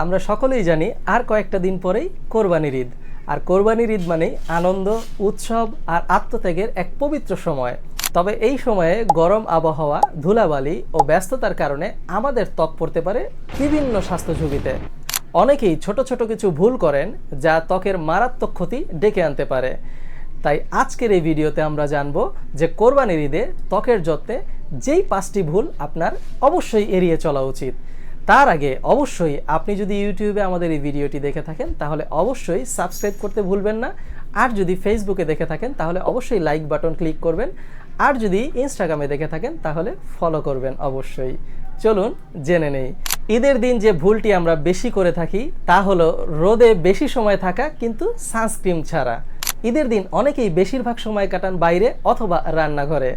আমরা সকলেই জানি আর কয়েকটা দিন পরেই কোরবানির ঈদ। আর কোরবানির ঈদ মানেই আনন্দ, উৎসব আর আত্মত্যাগের এক পবিত্র সময়। তবে এই সময়ে গরম আবহাওয়া, ধুলাবালি ও ব্যস্ততার কারণে আমাদের ত্বক পড়তে পারে বিভিন্ন স্বাস্থ্য ঝুঁকিতে। অনেকেই ছোট ছোট কিছু ভুল করেন যা ত্বকের মারাত্মক ক্ষতি ডেকে আনতে পারে। তাই আজকের এই ভিডিওতে আমরা জানব যে কোরবানির ঈদে ত্বকের যত্নে যেই পাঁচটি ভুল আপনার অবশ্যই এড়িয়ে চলা উচিত। তার আগে অবশ্যই আপনি যদি ইউটিউবে আমাদের এই ভিডিওটি দেখে থাকেন, তাহলে অবশ্যই সাবস্ক্রাইব করতে ভুলবেন না। আর যদি ফেসবুকে দেখে থাকেন, তাহলে অবশ্যই লাইক বাটন ক্লিক করবেন। আর যদি ইনস্টাগ্রামে দেখে থাকেন, তাহলে ফলো করবেন অবশ্যই। চলুন জেনে নেই। ঈদের দিন যে ভুলটি আমরা বেশি করে থাকি, তা হলো রোদে বেশি সময় থাকা কিন্তু সানস্ক্রিন ছাড়া। ঈদের দিন অনেকেই বেশিরভাগ সময় কাটান বাইরে অথবা রান্নাঘরে,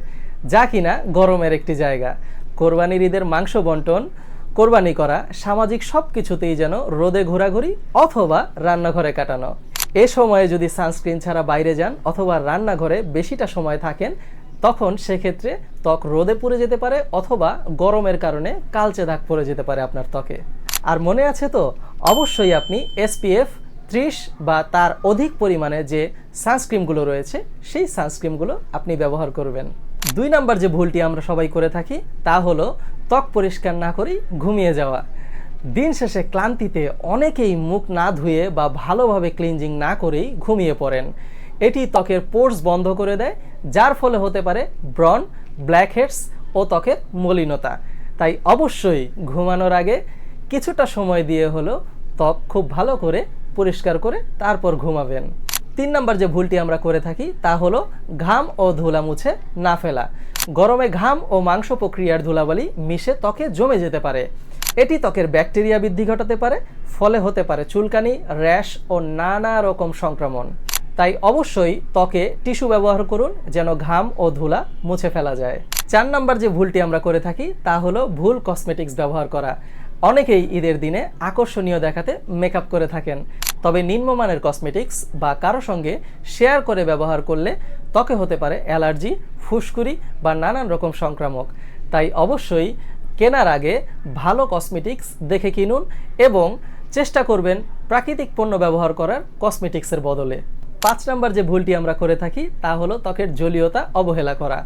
যা কিনা গরমের একটি জায়গা। কোরবানির ঈদের মাংস বন্টন কোরবানি করা সামাজিক সব কিছুতেই যেন রোদে ঘোরাঘুরি অথবা রান্নাঘরে কাটানো। এ সময়ে যদি সানস্ক্রিন ছাড়া বাইরে যান অথবা রান্নাঘরে বেশিটা সময় থাকেন, তখন সেক্ষেত্রে ত্বক রোদে পুড়ে যেতে পারে অথবা গরমের কারণে কালচে দাগ পড়ে যেতে পারে আপনার ত্বকে। আর মনে আছে তো? অবশ্যই আপনি এসপিএফ ত্রিশ বা তার অধিক পরিমাণে যে সানস্ক্রিনগুলো রয়েছে, সেই সানস্ক্রিনগুলো আপনি ব্যবহার করবেন। দুই নাম্বার যে ভুলটি আমরা সবাই করে থাকি, তা হলো ত্বক পরিষ্কার না করেই ঘুমিয়ে যাওয়া। দিন শেষে ক্লান্তিতে অনেকেই মুখ না ধুয়ে বা ভালোভাবে ক্লিনজিং না করেই ঘুমিয়ে পড়েন। এটি ত্বকের পোর্স বন্ধ করে দেয়, যার ফলে হতে পারে ব্রন ব্ল্যাকহেডস ও ত্বকের মলিনতা। তাই অবশ্যই ঘুমানোর আগে কিছুটা সময় দিয়ে হলো ত্বক খুব ভালো করে পরিষ্কার করে তারপর ঘুমাবেন। তিন নম্বর যে ভুলটি আমরা করে থাকি তা হলো ঘাম ও ধুলা মুছে না ফেলা। গরমে ঘাম ও মাংস প্রক্রিয়ার ধুলাবালি মিশে ত্বকে জমে যেতে পারে। এটি ত্বকের ব্যাকটেরিয়া বৃদ্ধি ঘটাতে পারে, ফলে হতে পারে চুলকানি, র্যাশ ও নানা রকম সংক্রমণ। তাই অবশ্যই ত্বকে টিস্যু ব্যবহার করুন যেন ঘাম ও ধুলা মুছে ফেলা যায়। চার নাম্বার যে ভুলটি আমরা করে থাকি, তা হলো ভুল কসমেটিক্স ব্যবহার করা। অনেকেই ঈদের দিনে আকর্ষণীয় দেখাতে মেকআপ করে থাকেন। তবে নিম্নমানের কসমেটিক্স বা কারও সঙ্গে শেয়ার করে ব্যবহার করলে ত্বকে হতে পারে অ্যালার্জি, ফুসকুড়ি বা নানান রকম সংক্রামক। তাই অবশ্যই কেনার আগে ভালো কসমেটিক্স দেখে কিনুন এবং চেষ্টা করবেন প্রাকৃতিক পণ্য ব্যবহার করার কসমেটিক্সের বদলে। পাঁচ নাম্বার যে ভুলটি আমরা করে থাকি তা হলো ত্বকের জলীয়তা অবহেলা করা।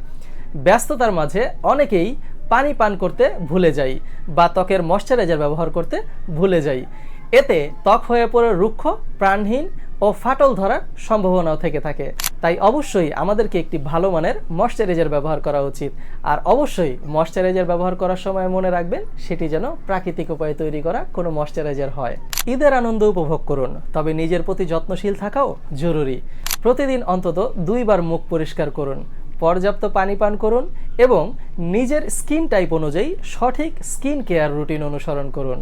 ব্যস্ততার মাঝে অনেকেই পানি পান করতে ভুলে যাই বা ত্বকের ময়শ্চারাইজার ব্যবহার করতে ভুলে যাই। এতে ত্বক হয়ে পড়ে রুক্ষ, প্রাণহীন ও ফাটল ধরার সম্ভাবনাও থেকে থাকে। তাই অবশ্যই আমাদেরকে একটি ভালো মানের ময়শ্চারাইজার ব্যবহার করা উচিত। আর অবশ্যই ময়শ্চারাইজার ব্যবহার করার সময় মনে রাখবেন, সেটি যেন প্রাকৃতিক উপায়ে তৈরি করা কোনো ময়শ্চারাইজার হয়। ঈদের আনন্দ উপভোগ করুন, তবে নিজের প্রতি যত্নশীল থাকাও জরুরি। প্রতিদিন অন্তত দুইবার মুখ পরিষ্কার করুন, পর্যাপ্ত পানি পান করুন এবং নিজের স্কিন টাইপ অনুযায়ী সঠিক স্কিন কেয়ার রুটিন অনুসরণ করুন।